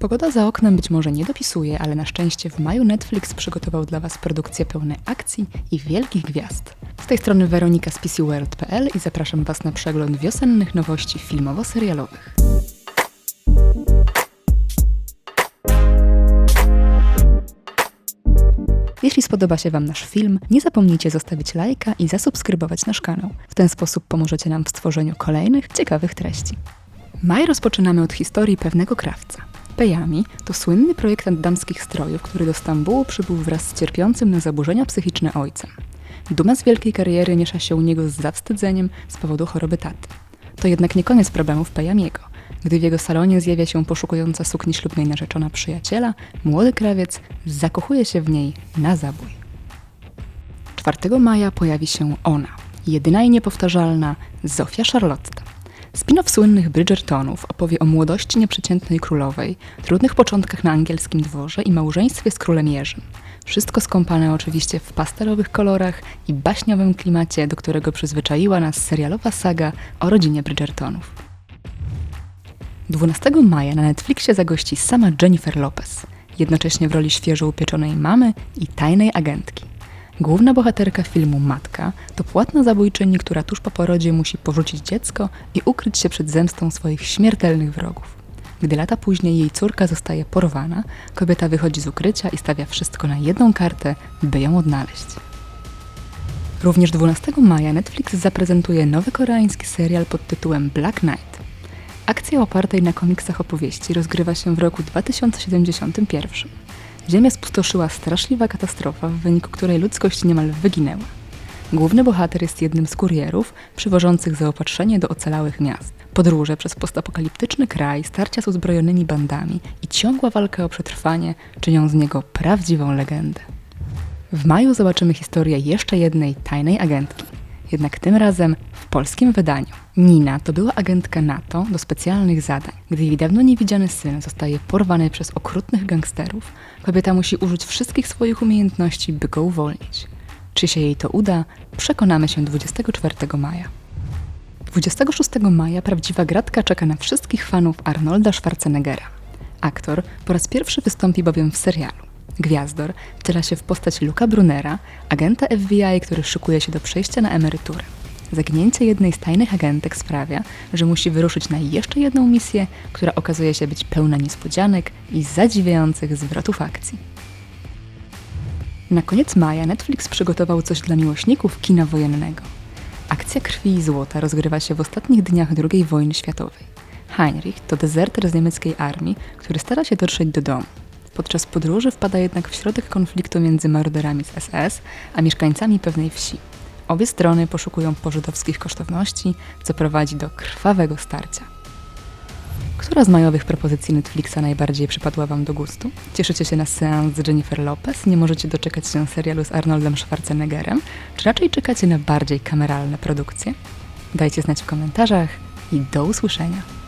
Pogoda za oknem być może nie dopisuje, ale na szczęście w maju Netflix przygotował dla Was produkcje pełne akcji i wielkich gwiazd. Z tej strony Weronika z PCWorld.pl i zapraszam Was na przegląd wiosennych nowości filmowo-serialowych. Jeśli spodoba się Wam nasz film, nie zapomnijcie zostawić lajka i zasubskrybować nasz kanał. W ten sposób pomożecie nam w stworzeniu kolejnych ciekawych treści. Maj rozpoczynamy od historii pewnego krawca. Pejami to słynny projektant damskich strojów, który do Stambułu przybył wraz z cierpiącym na zaburzenia psychiczne ojcem. Duma z wielkiej kariery miesza się u niego z zawstydzeniem z powodu choroby taty. To jednak nie koniec problemów Pejamiego. Gdy w jego salonie zjawia się poszukująca sukni ślubnej narzeczona przyjaciela, młody krawiec zakochuje się w niej na zabój. 4 maja pojawi się ona, jedyna i niepowtarzalna Zofia Charlotta. Spin-off słynnych Bridgertonów opowie o młodości nieprzeciętnej królowej, trudnych początkach na angielskim dworze i małżeństwie z królem Jerzym. Wszystko skąpane oczywiście w pastelowych kolorach i baśniowym klimacie, do którego przyzwyczaiła nas serialowa saga o rodzinie Bridgertonów. 12 maja na Netflixie zagości sama Jennifer Lopez, jednocześnie w roli świeżo upieczonej mamy i tajnej agentki. Główna bohaterka filmu Matka to płatna zabójczyni, która tuż po porodzie musi porzucić dziecko i ukryć się przed zemstą swoich śmiertelnych wrogów. Gdy lata później jej córka zostaje porwana, kobieta wychodzi z ukrycia i stawia wszystko na jedną kartę, by ją odnaleźć. Również 12 maja Netflix zaprezentuje nowy koreański serial pod tytułem Black Knight. Akcja opartej na komiksach opowieści rozgrywa się w roku 2071. Ziemię spustoszyła straszliwa katastrofa, w wyniku której ludzkość niemal wyginęła. Główny bohater jest jednym z kurierów przywożących zaopatrzenie do ocalałych miast. Podróże przez postapokaliptyczny kraj, starcia z uzbrojonymi bandami i ciągła walka o przetrwanie czynią z niego prawdziwą legendę. W maju zobaczymy historię jeszcze jednej tajnej agentki, jednak tym razem w polskim wydaniu. Nina to była agentka NATO do specjalnych zadań. Gdy jej dawno niewidziany syn zostaje porwany przez okrutnych gangsterów, kobieta musi użyć wszystkich swoich umiejętności, by go uwolnić. Czy się jej to uda, przekonamy się 24 maja. 26 maja prawdziwa gratka czeka na wszystkich fanów Arnolda Schwarzeneggera. Aktor po raz pierwszy wystąpi bowiem w serialu. Gwiazdor wciela się w postać Luka Brunera, agenta FBI, który szykuje się do przejścia na emeryturę. Zaginięcie jednej z tajnych agentek sprawia, że musi wyruszyć na jeszcze jedną misję, która okazuje się być pełna niespodzianek i zadziwiających zwrotów akcji. Na koniec maja Netflix przygotował coś dla miłośników kina wojennego. Akcja krwi i złota rozgrywa się w ostatnich dniach II wojny światowej. Heinrich to dezerter z niemieckiej armii, który stara się dotrzeć do domu. Podczas podróży wpada jednak w środek konfliktu między morderami z SS a mieszkańcami pewnej wsi. Obie strony poszukują pożydowskich kosztowności, co prowadzi do krwawego starcia. Która z majowych propozycji Netflixa najbardziej przypadła Wam do gustu? Cieszycie się na seans z Jennifer Lopez? Nie możecie doczekać się serialu z Arnoldem Schwarzeneggerem? Czy raczej czekacie na bardziej kameralne produkcje? Dajcie znać w komentarzach i do usłyszenia.